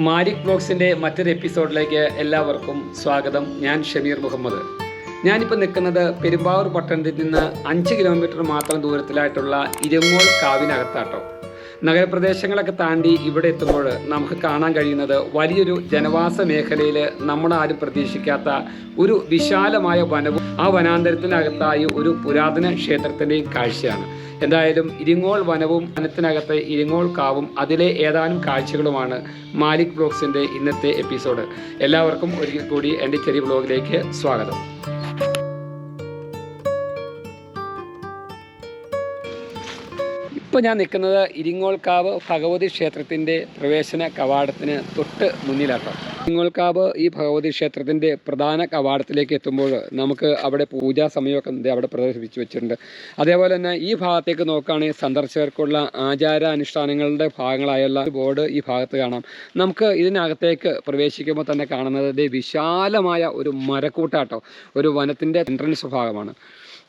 മാരിക് ബ്ലോഗ്സിന്റെ മറ്റൊരു എപ്പിസോഡിലേക്ക് എല്ലാവർക്കും സ്വാഗതം. ഞാൻ ഷമീർ മുഹമ്മദ്. ഞാനിപ്പോൾ നിൽക്കുന്നത് പെരുമ്പാവൂർ പട്ടണത്തിൽ നിന്ന് അഞ്ച് കിലോമീറ്റർ മാത്രം ദൂരത്തിലായിട്ടുള്ള ഇരങ്ങോൾ കാവിനകത്താട്ടോ. നഗരപ്രദേശങ്ങളൊക്കെ താണ്ടി ഇവിടെ എത്തുമ്പോൾ നമുക്ക് കാണാൻ കഴിയുന്നത് വലിയൊരു ജനവാസ മേഖലയിൽ നമ്മളാരും പ്രതീക്ഷിക്കാത്ത ഒരു വിശാലമായ വനവും ആ വനാന്തരത്തിനകത്തായി ഒരു പുരാതന ക്ഷേത്രത്തിന്റെയും കാഴ്ചയാണ്. എന്തായാലും ഇരിങ്ങോൾ വനവും വനത്തിനകത്തെ ഇരിങ്ങോൾ കാവും അതിലെ ഏതാനും കാഴ്ചകളുമാണ് മാലിക് ബ്ലോഗ്സിന്റെ ഇന്നത്തെ എപ്പിസോഡ്. എല്ലാവർക്കും ഒരിക്കൽ കൂടി എന്റെ ചെറിയ ബ്ലോഗിലേക്ക് സ്വാഗതം. ഇപ്പോൾ ഞാൻ നിൽക്കുന്നത് ഇരിങ്ങോൾക്കാവ് ഭഗവതി ക്ഷേത്രത്തിന്റെ പ്രവേശന കവാടത്തിന് തൊട്ട് മുന്നിലാട്ടോ. ഇരിങ്ങോൾക്കാവ് ഈ ഭഗവതി ക്ഷേത്രത്തിന്റെ പ്രധാന കവാടത്തിലേക്ക് എത്തുമ്പോൾ നമുക്ക് അവിടെ പൂജാ സമയമൊക്കെ അവിടെ പ്രദർശിപ്പിച്ച് വെച്ചിട്ടുണ്ട്. അതേപോലെ തന്നെ ഈ ഭാഗത്തേക്ക് നോക്കുകയാണെങ്കിൽ സന്ദർശകർക്കുള്ള ആചാര അനുഷ്ഠാനങ്ങളുടെ ഭാഗങ്ങളായുള്ള ബോർഡ് ഈ ഭാഗത്ത് കാണാം. നമുക്ക് ഇതിനകത്തേക്ക് പ്രവേശിക്കുമ്പോൾ തന്നെ കാണുന്നത് വിശാലമായ ഒരു മരക്കൂട്ടാട്ടോ. ഒരു വനത്തിന്റെ എൻട്രൻസ് ഭാഗമാണ്.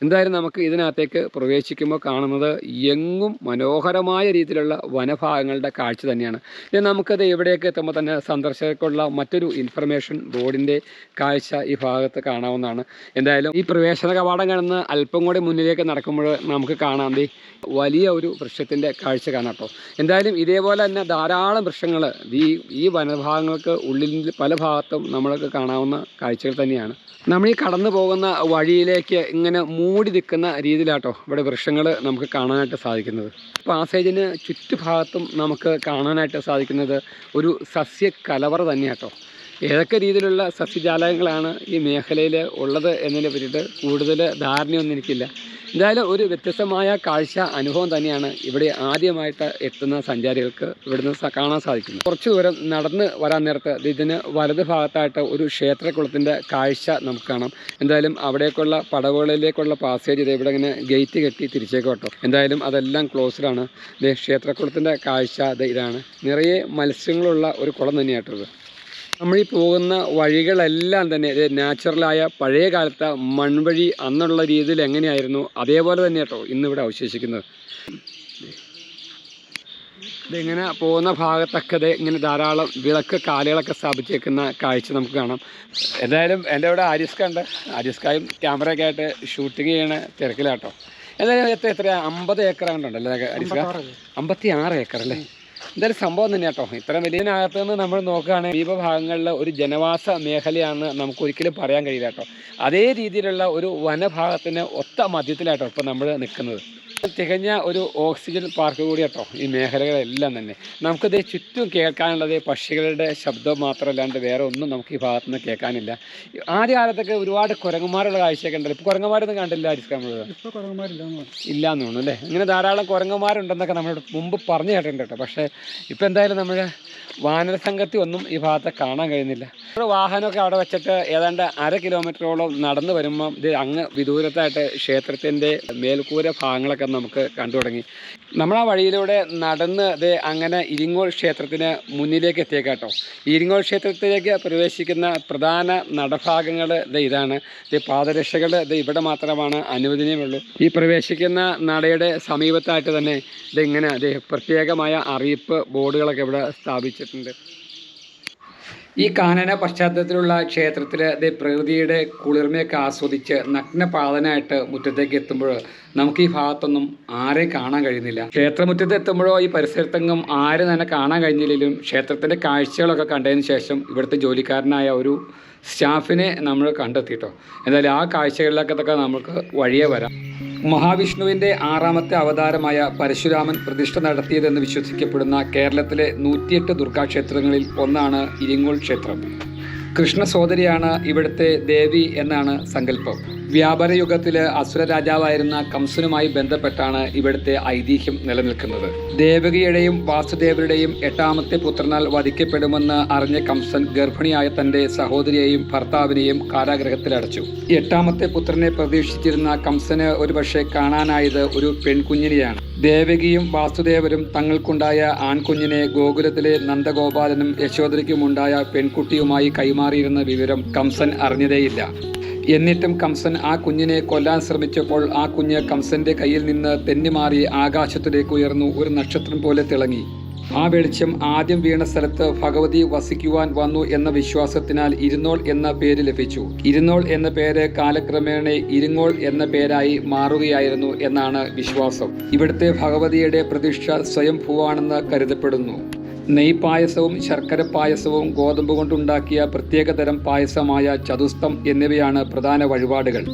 എന്തായാലും നമുക്ക് ഇതിനകത്തേക്ക് പ്രവേശിക്കുമ്പോൾ കാണുന്നത് എങ്ങും മനോഹരമായ രീതിയിലുള്ള വനഭാഗങ്ങളുടെ കാഴ്ച തന്നെയാണ്. ഇനി നമുക്കത് എവിടെയൊക്കെ എത്തുമ്പോൾ തന്നെ സന്ദർശകർക്കുള്ള മറ്റൊരു ഇൻഫർമേഷൻ ബോർഡിന്റെ കാഴ്ച ഈ ഭാഗത്ത് കാണാവുന്നതാണ്. എന്തായാലും ഈ പ്രവേശന കവാടം കാണുന്ന അല്പം കൂടി മുന്നിലേക്ക് നടക്കുമ്പോൾ നമുക്ക് കാണാം. വലിയ ഒരു വൃക്ഷത്തിന്റെ കാഴ്ച കാണാം കേട്ടോ. എന്തായാലും ഇതേപോലെ തന്നെ ധാരാളം വൃക്ഷങ്ങൾ ഈ ഈ വനഭാഗങ്ങൾക്ക് ഉള്ളിൽ പല ഭാഗത്തും നമ്മൾക്ക് കാണാവുന്ന കാഴ്ചകൾ തന്നെയാണ്. നമ്മൾ ഈ കടന്നു പോകുന്ന വഴിയിലേക്ക് ഇങ്ങനെ മൂടി നിൽക്കുന്ന രീതിയിലാട്ടോ ഇവിടെ വൃക്ഷങ്ങൾ നമുക്ക് കാണാനായിട്ട് സാധിക്കുന്നത്. പാസേജിന് ചുറ്റുഭാഗത്തും നമുക്ക് കാണാനായിട്ട് സാധിക്കുന്നത് ഒരു സസ്യ കലവറ തന്നെയാട്ടോ. ഏതൊക്കെ രീതിയിലുള്ള സസ്യജാലകങ്ങളാണ് ഈ മേഖലയിൽ ഉള്ളത് എന്നതിനെ പറ്റിയിട്ട് കൂടുതൽ ധാരണയൊന്നും എനിക്കില്ല. എന്തായാലും ഒരു വ്യത്യസ്തമായ കാഴ്ച അനുഭവം തന്നെയാണ് ഇവിടെ ആദ്യമായിട്ട് എത്തുന്ന സഞ്ചാരികൾക്ക് ഇവിടുന്ന് കാണാൻ സാധിക്കുന്നത്. കുറച്ച് ദൂരം നടന്ന് വരാൻ നേരത്ത് ഇതിന് വലത് ഭാഗത്തായിട്ട് ഒരു ക്ഷേത്രക്കുളത്തിന്റെ കാഴ്ച നമുക്ക് കാണാം. എന്തായാലും അവിടേക്കുള്ള പടവുകളിലേക്കുള്ള പാസേജ് ഇത് ഇവിടെ ഇങ്ങനെ ഗേറ്റ് കെട്ടി തിരിച്ചേക്കോട്ടോ എന്തായാലും അതെല്ലാം ക്ലോസ്ഡാണ് ഇത് ക്ഷേത്രക്കുളത്തിന്റെ കാഴ്ച ഇത് ഇതാണ്. നിറയെ മത്സ്യങ്ങളുള്ള ഒരു കുളം തന്നെയാട്ടോ ഇത് നമ്മൾ ഈ പോകുന്ന വഴികളെല്ലാം തന്നെ നാച്ചുറലായ പഴയ കാലത്തെ മൺവഴി അന്നുള്ള രീതിയിൽ എങ്ങനെയായിരുന്നു? അതേപോലെ തന്നെ കേട്ടോ ഇന്നിവിടെ അവശേഷിക്കുന്നത്. ഇതിങ്ങനെ പോകുന്ന ഭാഗത്തൊക്കെ ഇങ്ങനെ ധാരാളം വിളക്ക് കാലുകളൊക്കെ സ്ഥാപിച്ചേക്കുന്ന കാഴ്ച നമുക്ക് കാണാം. എന്തായാലും എന്റെ ഇവിടെ ആരിസ്ക ഉണ്ട്. ആരിസ്കായും ക്യാമറയൊക്കെ ആയിട്ട് ഷൂട്ടിങ് ചെയ്യണ തിരക്കിലാട്ടോ. എന്തായാലും എത്ര എത്ര അമ്പത് ഏക്കർ കണ്ടുണ്ടല്ലോ ആരിസ്ക അമ്പത്തി ആറ് ഏക്കർ അല്ലേ? എന്തായാലും സംഭവം തന്നെ കേട്ടോ. ഇത്ര വലിയതിനകത്ത് നിന്ന് നമ്മൾ നോക്കുകയാണെങ്കിൽ ഈ ഭാഗങ്ങളിലെ ഒരു ജനവാസ മേഖലയാണ് നമുക്ക് ഒരിക്കലും പറയാൻ കഴിയില്ല കേട്ടോ. അതേ രീതിയിലുള്ള ഒരു വനഭാഗത്തിന് ഒത്ത മധ്യത്തിലായിട്ടോ ഇപ്പോൾ നമ്മൾ നിൽക്കുന്നത്. തികഞ്ഞ ഒരു ഓക്സിജൻ പാർക്ക് കൂടി കേട്ടോ ഈ മേഖലകളെല്ലാം തന്നെ. നമുക്കിത് ചുറ്റും കേൾക്കാനുള്ളത് പക്ഷികളുടെ ശബ്ദം മാത്രമല്ലാണ്ട് വേറെ ഒന്നും നമുക്ക് ഈ ഭാഗത്തുനിന്ന് കേൾക്കാനില്ല. ആദ്യ കാലത്തൊക്കെ ഒരുപാട് കുരങ്ങന്മാരുള്ള കാഴ്ചയൊക്കെ ഉണ്ടല്ലോ. ഇപ്പോൾ കുരങ്ങന്മാരൊന്നും കണ്ടില്ല ആയിരിക്കും നമ്മൾ ഇപ്പൊ ഇല്ലാന്ന് തോന്നുന്നു അല്ലേ? ഇങ്ങനെ ധാരാളം കുരങ്ങന്മാരുണ്ടെന്നൊക്കെ നമ്മൾ മുമ്പ് പറഞ്ഞു കേട്ടിട്ടുണ്ട് കേട്ടോ. പക്ഷേ ഇപ്പം എന്തായാലും നമ്മുടെ വാനര സംഘത്തിൽ ഒന്നും ഈ ഭാഗത്ത് കാണാൻ കഴിയുന്നില്ല. ഒരു വാഹനമൊക്കെ അവിടെ വെച്ചിട്ട് ഏതാണ്ട് അര കിലോമീറ്ററോളം നടന്നു വരുമ്പം ഇത് അങ്ങ് വിദൂരത്തായിട്ട് ക്ഷേത്രത്തിന്റെ മേൽക്കൂര ഭാഗങ്ങളൊക്കെ നമുക്ക് കണ്ടു തുടങ്ങി. നമ്മൾ ആ വഴിയിലൂടെ നടന്ന് ഇത് അങ്ങനെ ഇരിങ്ങോൾ ക്ഷേത്രത്തിന് മുന്നിലേക്ക് എത്തിയേക്കാട്ടോ ഇരിങ്ങോൾ ക്ഷേത്രത്തിലേക്ക് പ്രവേശിക്കുന്ന പ്രധാന നടഭാഗങ്ങൾ ഇത് ഇതാണ്. ഇത് പാദരക്ഷകൾ ഇത് ഇവിടെ മാത്രമാണ് അനുവദനീയമുള്ളൂ. ഈ പ്രവേശിക്കുന്ന നടയുടെ സമീപത്തായിട്ട് തന്നെ ഇതിങ്ങനെ ഇത് പ്രത്യേകമായ അറിയിപ്പ് ബോർഡുകളൊക്കെ ഇവിടെ സ്ഥാപിച്ചിട്ടുണ്ട്. ഈ കാനന പശ്ചാത്തലത്തിലുള്ള ക്ഷേത്രത്തിൽ അത് പ്രകൃതിയുടെ കുളിർമയൊക്കെ ആസ്വദിച്ച് നഗ്നപാതനായിട്ട് മുറ്റത്തേക്ക് എത്തുമ്പോൾ നമുക്ക് ഈ ഭാഗത്തൊന്നും ആരെ കാണാൻ കഴിയുന്നില്ല. ക്ഷേത്രമുറ്റത്ത് എത്തുമ്പോഴോ ഈ പരിസരത്തെങ്ങും ആരും തന്നെ കാണാൻ കഴിഞ്ഞില്ലെങ്കിലും ക്ഷേത്രത്തിന്റെ കാഴ്ചകളൊക്കെ കണ്ടതിന് ശേഷം ഇവിടുത്തെ ജോലിക്കാരനായ ഒരു സ്റ്റാഫിനെ നമ്മൾ കണ്ടെത്തിയിട്ടോ. എന്തായാലും ആ കാഴ്ചകളിലൊക്കെ നമുക്ക് വഴിയേ വരാം. മഹാവിഷ്ണുവിന്റെ ആറാമത്തെ അവതാരമായ പരശുരാമൻ പ്രതിഷ്ഠ നടത്തിയതെന്ന് വിശ്വസിക്കപ്പെടുന്ന കേരളത്തിലെ നൂറ്റിയെട്ട് ദുർഗാക്ഷേത്രങ്ങളിൽ ഒന്നാണ് ഇരിങ്ങോൾ ക്ഷേത്രം. കൃഷ്ണ സോദരിയാണ് ഇവിടുത്തെ ദേവി എന്നാണ് സങ്കല്പം. വ്യാപാര യുഗത്തിലെ അസുര രാജാവായിരുന്ന കംസനുമായി ബന്ധപ്പെട്ടാണ് ഇവിടുത്തെ ഐതിഹ്യം നിലനിൽക്കുന്നത്. ദേവകിയുടെയും വാസുദേവരുടെയും എട്ടാമത്തെ പുത്രനാൽ വധിക്കപ്പെടുമെന്ന് അറിഞ്ഞ കംസൻ ഗർഭിണിയായ തന്റെ സഹോദരിയെയും ഭർത്താവിനെയും കാരാഗ്രഹത്തിലടച്ചു എട്ടാമത്തെ പുത്രനെ പ്രതീക്ഷിച്ചിരുന്ന കംസന് ഒരുപക്ഷെ കാണാനായത് ഒരു പെൺകുഞ്ഞിനെയാണ്. ദേവകിയും വാസുദേവരും തങ്ങൾക്കുണ്ടായ ആൺകുഞ്ഞിനെ ഗോകുലത്തിലെ നന്ദഗോപാലനും യശോദരയ്ക്കുമുണ്ടായ പെൺകുട്ടിയുമായി കൈമാറിയിരുന്ന വിവരം കംസൻ അറിഞ്ഞതേയില്ല. എന്നിട്ടും കംസൻ ആ കുഞ്ഞിനെ കൊല്ലാൻ ശ്രമിച്ചപ്പോൾ ആ കുഞ്ഞ് കംസന്റെ കയ്യിൽ നിന്ന് തെന്നിമാറി ആകാശത്തിലേക്ക് ഉയർന്നു ഒരു നക്ഷത്രം പോലെ തിളങ്ങി. ആ വെളിച്ചം ആദ്യം വീണ സ്ഥലത്ത് ഭഗവതി വസിക്കുവാൻ വന്നു എന്ന വിശ്വാസത്തിനാൽ ഇരുന്നോൾ എന്ന പേര് ലഭിച്ചു. ഇരുന്നോൾ എന്ന പേര് കാലക്രമേണ ഇരുങ്ങോൾ എന്ന പേരായി മാറുകയായിരുന്നു എന്നാണ് വിശ്വാസം. ഇവിടുത്തെ ഭഗവതിയുടെ പ്രതിഷ്ഠ സ്വയംഭൂവാണെന്ന് കരുതപ്പെടുന്നു. നെയ് പായസവും ശർക്കര പായസവും ഗോതമ്പ് കൊണ്ടുണ്ടാക്കിയ പ്രത്യേകതരം പായസമായ ചതുസ്തം എന്നിവയാണ് പ്രധാന വഴിപാടുകൾ.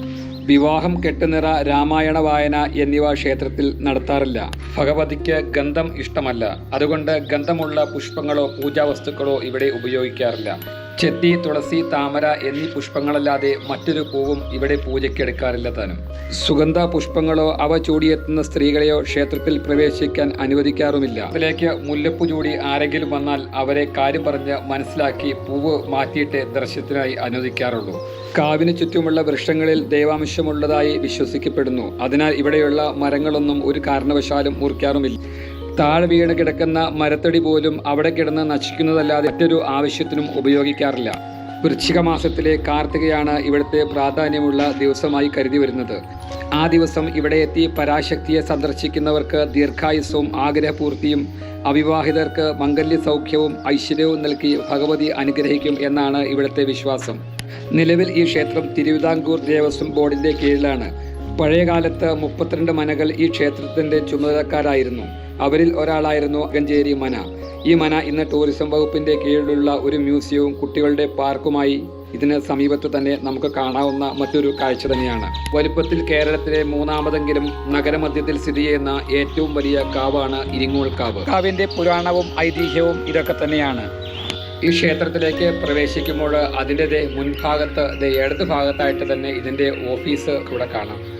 വിവാഹം കെട്ടുനിറ രാമായണ വായന എന്നിവ ക്ഷേത്രത്തിൽ നടത്താറില്ല. ഭഗവതിക്ക് ഗന്ധം ഇഷ്ടമല്ല. അതുകൊണ്ട് ഗന്ധമുള്ള പുഷ്പങ്ങളോ പൂജാവസ്തുക്കളോ ഇവിടെ ഉപയോഗിക്കാറില്ല. ചെത്തി തുളസി താമര എന്നീ പുഷ്പങ്ങളല്ലാതെ മറ്റൊരു പൂവും ഇവിടെ പൂജയ്ക്ക് എടുക്കാറില്ല താനും. സുഗന്ധ പുഷ്പങ്ങളോ അവ ചൂടിയെത്തുന്ന സ്ത്രീകളെയോ ക്ഷേത്രത്തിൽ പ്രവേശിക്കാൻ അനുവദിക്കാറുമില്ല. അതിലേക്ക് മുല്ലപ്പൂ ചൂടി ആരെങ്കിലും വന്നാൽ അവരെ കാര്യം പറഞ്ഞ് മനസ്സിലാക്കി പൂവ് മാറ്റിയിട്ട് ദർശനത്തിനായി അനുവദിക്കാറുള്ളൂ. കാവിന് ചുറ്റുമുള്ള വൃക്ഷങ്ങളിൽ ദൈവാംശമുള്ളതായി വിശ്വസിക്കപ്പെടുന്നു. അതിനാൽ ഇവിടെയുള്ള മരങ്ങളൊന്നും ഒരു കാരണവശാലും മുറിക്കാറുമില്ല. താഴെ വീണ് കിടക്കുന്ന മരത്തടി പോലും അവിടെ കിടന്ന് നശിക്കുന്നതല്ലാതെ മറ്റൊരു ആവശ്യത്തിനും ഉപയോഗിക്കാറില്ല. വൃശ്ചിക മാസത്തിലെ കാർത്തികയാണ് ഇവിടുത്തെ പ്രാധാന്യമുള്ള ദിവസമായി കരുതി വരുന്നത്. ആ ദിവസം ഇവിടെ എത്തി പരാശക്തിയെ സന്ദർശിക്കുന്നവർക്ക് ദീർഘായുസ്സവും ആഗ്രഹപൂർത്തിയും അവിവാഹിതർക്ക് മംഗല്യ സൗഖ്യവും ഐശ്വര്യവും നൽകി ഭഗവതി അനുഗ്രഹിക്കും എന്നാണ് ഇവിടുത്തെ വിശ്വാസം. നിലവിൽ ഈ ക്ഷേത്രം തിരുവിതാംകൂർ ദേവസ്വം ബോർഡിന്റെ കീഴിലാണ്. പഴയകാലത്ത് മുപ്പത്തിരണ്ട് മനകൾ ഈ ക്ഷേത്രത്തിന്റെ ചുമതലക്കാരായിരുന്നു. അവരിൽ ഒരാളായിരുന്നു അകഞ്ചേരി മന. ഈ മന ഇന്ന് ടൂറിസം വകുപ്പിന്റെ കീഴിലുള്ള ഒരു മ്യൂസിയവും കുട്ടികളുടെ പാർക്കുമായി ഇതിന് സമീപത്ത് തന്നെ നമുക്ക് കാണാവുന്ന മറ്റൊരു കാഴ്ച തന്നെയാണ്. വലുപ്പത്തിൽ കേരളത്തിലെ മൂന്നാമതെങ്കിലും നഗരമധ്യത്തിൽ സ്ഥിതി ചെയ്യുന്ന ഏറ്റവും വലിയ കാവാണ് ഇരിങ്ങോൾ കാവ്. കാവിന്റെ പുരാണവും ഐതിഹ്യവും ഇതൊക്കെ തന്നെയാണ്. ഈ ക്ഷേത്രത്തിലേക്ക് പ്രവേശിക്കുമ്പോൾ അതിന്റെ മുൻഭാഗത്ത് ഇടത് ഭാഗത്തായിട്ട് തന്നെ ഇതിന്റെ ഓഫീസ് ഇവിടെ കാണാം.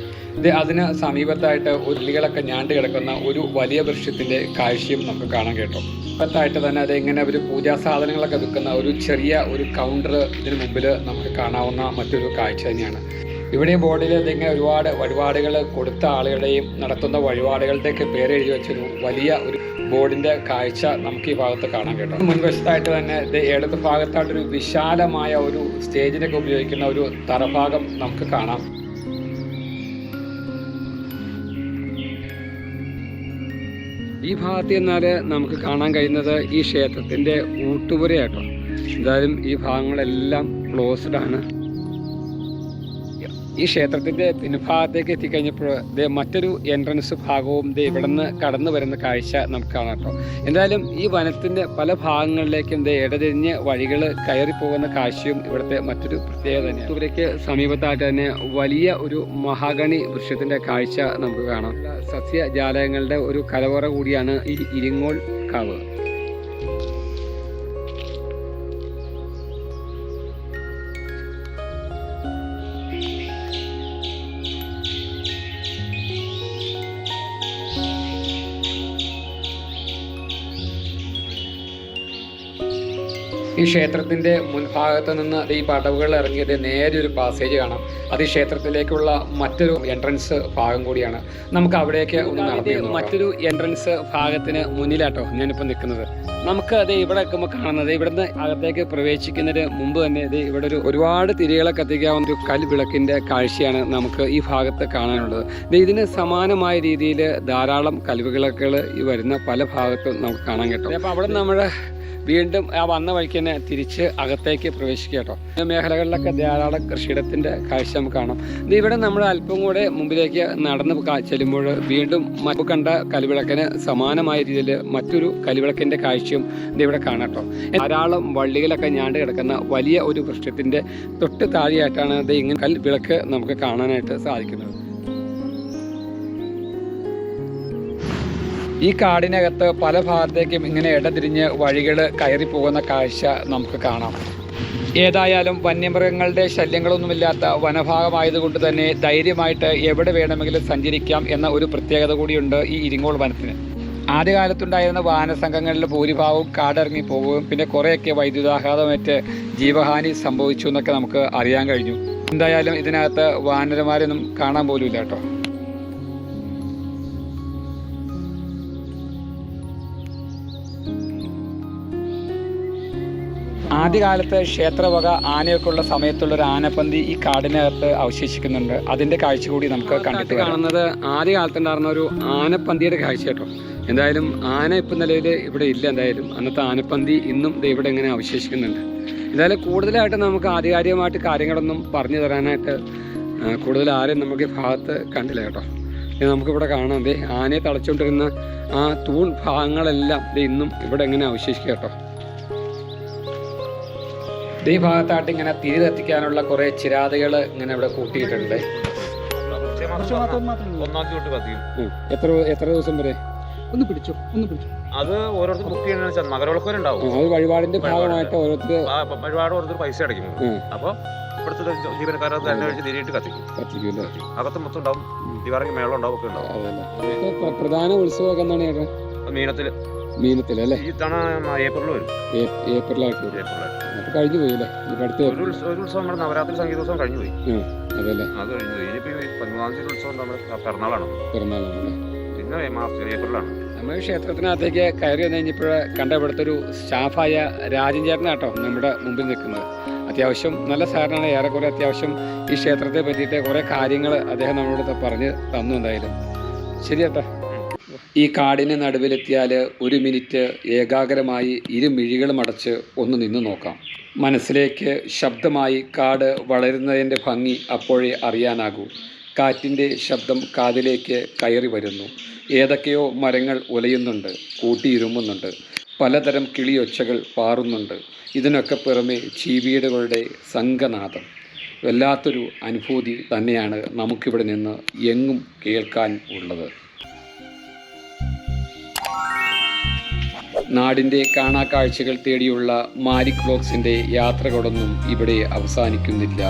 അതിന് സമീപത്തായിട്ട് ഉരുളികളൊക്കെ ഞാണ്ട് കിടക്കുന്ന ഒരു വലിയ വൃക്ഷത്തിന്റെ കാഴ്ചയും നമുക്ക് കാണാൻ കേട്ടോ. സമീപത്തായിട്ട് തന്നെ അത് എങ്ങനെ ഒരു പൂജാ സാധനങ്ങളൊക്കെ വിൽക്കുന്ന ഒരു ചെറിയ ഒരു കൗണ്ടർ ഇതിന് മുമ്പിൽ നമുക്ക് കാണാവുന്ന മറ്റൊരു കാഴ്ച തന്നെയാണ്. ഇവിടെ ബോർഡിൽ ഇതിങ്ങനെ ഒരുപാട് വഴിപാടുകൾ കൊടുത്ത ആളുകളുടെയും നടത്തുന്ന വഴിപാടുകളുടെയൊക്കെ പേര് എഴുതി വെച്ചൊരു വലിയ ഒരു ബോർഡിന്റെ കാഴ്ച നമുക്ക് ഈ ഭാഗത്ത് കാണാൻ കേട്ടോ. മുൻവശത്തായിട്ട് തന്നെ ഇടത് ഭാഗത്തായിട്ടൊരു വിശാലമായ ഒരു സ്റ്റേജിനൊക്കെ ഉപയോഗിക്കുന്ന ഒരു തറഭാഗം നമുക്ക് കാണാം. ഈ ഭാഗത്ത് എന്നാൽ നമുക്ക് കാണാൻ കഴിയുന്നത് ഈ ക്ഷേത്രത്തിന്റെ ഊട്ടുപുരയാട്ടോ. എന്തായാലും ഈ ഭാഗങ്ങളെല്ലാം ക്ലോസ്ഡ് ആണ്. ഈ ക്ഷേത്രത്തിന്റെ പിൻഭാഗത്തേക്ക് എത്തിക്കഴിഞ്ഞപ്പോൾ ദേ മറ്റൊരു എൻട്രൻസ് ഭാഗവും ദേ ഇവിടെ നിന്ന് കടന്നു വരുന്ന കാഴ്ച നമുക്ക് കാണാം കേട്ടോ. എന്തായാലും ഈ വനത്തിന്റെ പല ഭാഗങ്ങളിലേക്കും ദേ ഇടതിരിഞ്ഞ് വഴികൾ കയറി പോകുന്ന കാഴ്ചയും ഇവിടുത്തെ മറ്റൊരു പ്രത്യേകത തന്നെയാണ്. ഇവരേക്ക് സമീപത്തായിട്ട് തന്നെ വലിയ ഒരു മഹാഗണി വൃക്ഷത്തിന്റെ കാഴ്ച നമുക്ക് കാണാം. സസ്യജാലകങ്ങളുടെ ഒരു കലവറ കൂടിയാണ് ഈ ഇരിങ്ങോൾ കാവ്. ഈ ക്ഷേത്രത്തിന്റെ മുൻഭാഗത്ത് നിന്ന് ഈ പടവുകൾ ഇറങ്ങിയത് നേരെ ഒരു പാസേജ് കാണാം. അത് ഈ ക്ഷേത്രത്തിലേക്കുള്ള മറ്റൊരു എൻട്രൻസ് ഭാഗം കൂടിയാണ്. നമുക്ക് അവിടേക്ക് ഒന്ന് നടന്നു മറ്റൊരു എൻട്രൻസ് ഭാഗത്തിന് മുന്നിലാട്ടോ ഞാനിപ്പോൾ നിൽക്കുന്നത്. നമുക്ക് അത് ഇവിടെ നിൽക്കുമ്പോൾ കാണുന്നത് ഇവിടുന്ന് അകത്തേക്ക് പ്രവേശിക്കുന്നതിന് മുമ്പ് തന്നെ ഇത് ഇവിടെ ഒരു ഒരുപാട് തിരികളെ കത്തിക്കാവുന്ന ഒരു കൽവിളക്കിന്റെ കാഴ്ചയാണ് നമുക്ക് ഈ ഭാഗത്ത് കാണാനുള്ളത്. ഇത് ഇതിന് സമാനമായ രീതിയിൽ ധാരാളം കൽവിളക്കുകൾ ഈ വരുന്ന പല ഭാഗത്തും നമുക്ക് കാണാൻ കിട്ടും. അപ്പോൾ അവിടെ നമ്മുടെ വീണ്ടും ആ വന്ന വഴിക്ക് തന്നെ തിരിച്ച് അകത്തേക്ക് പ്രവേശിക്കുക കേട്ടോ. മേഖലകളിലൊക്കെ ധാരാളം കൃഷിയിടത്തിന്റെ കാഴ്ച നമുക്ക് കാണാം. ഇത് ഇവിടെ നമ്മൾ അല്പം കൂടെ മുമ്പിലേക്ക് നടന്ന് ചെല്ലുമ്പോൾ വീണ്ടും മറ്റു കണ്ട കലിവിളക്കിന് സമാനമായ രീതിയിൽ മറ്റൊരു കലിവിളക്കിന്റെ കാഴ്ചയും ഇത് ഇവിടെ കാണാം കേട്ടോ. ധാരാളം വള്ളികളൊക്കെ ഞാണ്ട് കിടക്കുന്ന വലിയ ഒരു വൃക്ഷത്തിന്റെ തൊട്ട് താഴെയായിട്ടാണ് ഇത് ഇങ്ങനെ കൽവിളക്ക് നമുക്ക് കാണാനായിട്ട് സാധിക്കുന്നത്. ഈ കാടിനകത്ത് പല ഭാഗത്തേക്കും ഇങ്ങനെ ഇടതിരിഞ്ഞ് വഴികൾ കയറി പോകുന്ന കാഴ്ച നമുക്ക് കാണാം. ഏതായാലും വന്യമൃഗങ്ങളുടെ ശല്യങ്ങളൊന്നുമില്ലാത്ത വനഭാഗമായതുകൊണ്ട് തന്നെ ധൈര്യമായിട്ട് എവിടെ വേണമെങ്കിലും സഞ്ചരിക്കാം എന്ന ഒരു പ്രത്യേകത കൂടിയുണ്ട് ഈ ഇരിങ്ങോൾ വനത്തിന്. ആദ്യകാലത്തുണ്ടായിരുന്ന വാഹനസംഘങ്ങളിൽ ഭൂരിഭാഗവും കാടിറങ്ങി പോവുകയും പിന്നെ കുറേയൊക്കെ വൈദ്യുതാഘാതമേറ്റ് ജീവഹാനി സംഭവിച്ചു എന്നൊക്കെ നമുക്ക് അറിയാൻ കഴിഞ്ഞു. എന്തായാലും ഇതിനകത്ത് വാഹനന്മാരൊന്നും കാണാൻ പോലും ഇല്ല കേട്ടോ. ആദ്യകാലത്ത് ക്ഷേത്രവക ആനയൊക്കെയുള്ള സമയത്തുള്ള ഒരു ആനപ്പന്തി ഈ കാടിനകത്ത് അവശേഷിക്കുന്നുണ്ട്. അതിന്റെ കാഴ്ച കൂടി നമുക്ക് കണ്ടിട്ട് കാണുന്നത് ആദ്യകാലത്ത് ഉണ്ടായിരുന്ന ഒരു ആനപ്പന്തിയുടെ കാഴ്ച കേട്ടോ. എന്തായാലും ആന ഇപ്പം നിലവിൽ ഇവിടെ ഇല്ല എന്തായാലും. അന്നത്തെ ആനപ്പന്തി ഇന്നും ഇവിടെ ഇങ്ങനെ അവശേഷിക്കുന്നുണ്ട്. എന്തായാലും കൂടുതലായിട്ട് നമുക്ക് ആധികാരികമായിട്ട് കാര്യങ്ങളൊന്നും പറഞ്ഞു തരാനായിട്ട് കൂടുതൽ ആരെയും നമുക്ക് ഈ ഭാഗത്ത് കണ്ടില്ല കേട്ടോ. നമുക്കിവിടെ കാണാം. ദേ ആനയെ തളച്ചുകൊണ്ടിരുന്ന ആ തൂൺ ഭാഗങ്ങളെല്ലാം ദേ ഇന്നും ഇവിടെ എങ്ങനെ അവശേഷിക്കുക കേട്ടോ. ഈ ഭാഗത്തായിട്ട് ഇങ്ങനെ തിരി കത്തിക്കാനുള്ള കുറേ ചിരാതകൾ ഇങ്ങനെ ഇവിടെ കൂട്ടിയിട്ടുണ്ട്. ഒന്നാം തീയതി കത്തിക്കും. എത്ര എത്ര ദിവസം വരെ? ഒന്ന് പിടിച്ചു ഒന്ന് പിടിച്ചു. അത് ഓരോരുത്തർ ബുക്ക് ചെയ്യണമെന്ന് മകരവിളക്കോരം ഉണ്ടാവും അത് വഴിപാടിന്റെ ഭാഗമായിട്ട് ഓരോരുത്തർ ഒരുപാട് ഓരോരുത്തർ പൈസ അടയ്ക്കും. അപ്പോൾ അപ്പൊ ഇവിടുത്തെ ജീവനക്കാരെ തന്നെ വെച്ച് നേരിട്ട് കത്തിക്കും. അകത്ത് മൊത്തം ഉണ്ടാവും. ദിവാറയ്ക്ക് മേളം ഉണ്ടാവും ഒക്കെ ഉണ്ടാവും. പ്രധാന ഉത്സവമൊക്കെ എന്താണ് അത് മീനത്തിൽ മീനത്തിലല്ലേ ഈ തവണ ഏപ്രിൽ വരും. ഏപ്രിലായിട്ട് വരും. അത് കഴിഞ്ഞു പോയില്ലേ ഇപ്പൊ അടുത്ത ഒരു ഉത്സവം നമ്മുടെ നവരാത്രി സംഗീതോത്സവം കഴിഞ്ഞു പോയി. അതല്ലേ അത് കഴിഞ്ഞു പോയി. ഇനിയിപ്പോ ഈ പതിമൂന്നാം തീയതി ഉത്സവം നമ്മുടെ പിറന്നാളാണ് പിറന്നാളാണല്ലേ പിന്നെ മാർച്ച് ഏപ്രിലാണ്. നമ്മൾ ക്ഷേത്രത്തിനകത്തേക്ക് കയറി വന്നു കഴിഞ്ഞപ്പോൾ കണ്ട ഇവിടുത്തെ ഒരു സ്റ്റാഫായ രാജൻ ചേട്ടനാട്ടോ നമ്മുടെ മുമ്പിൽ നിൽക്കുന്നത്. അത്യാവശ്യം നല്ല സാറിനാണ് ഏറെക്കുറെ അത്യാവശ്യം ഈ ക്ഷേത്രത്തെ പറ്റിയിട്ട് കുറേ കാര്യങ്ങൾ അദ്ദേഹം നമ്മളോട് പറഞ്ഞ് തന്നു എന്തായാലും. ശരി ചേട്ടാ ഈ കാടിന് നടുവിലെത്തിയാൽ ഒരു മിനിറ്റ് ഏകാഗ്രമായി ഇരു മിഴികളും അടച്ച് ഒന്ന് നിന്ന് നോക്കാം. മനസ്സിലേക്ക് ശബ്ദമായി കാട് വളരുന്നതിന്റെ ഭംഗി അപ്പോഴേ അറിയാനാകൂ. കാറ്റിന്റെ ശബ്ദം കാതിലേക്ക് കയറി വരുന്നു. ഏതൊക്കെയോ മരങ്ങൾ ഉലയുന്നുണ്ട് കൂട്ടിയിരുമ്പുന്നുണ്ട് പലതരം കിളിയൊച്ചകൾ പാറുന്നുണ്ട്. ഇതിനൊക്കെ പുറമെ ചീവീടുകളുടെ സംഘനാഥം. വല്ലാത്തൊരു അനുഭൂതി തന്നെയാണ് നമുക്കിവിടെ നിന്ന് എങ്ങും കേൾക്കാൻ ഉള്ളത്. നാടിന്റെ കാണാക്കാഴ്ചകൾ തേടിയുള്ള മാരിക് വ്ലോഗ്സിന്റെ യാത്രകളൊന്നും ഇവിടെ അവസാനിക്കുന്നില്ല.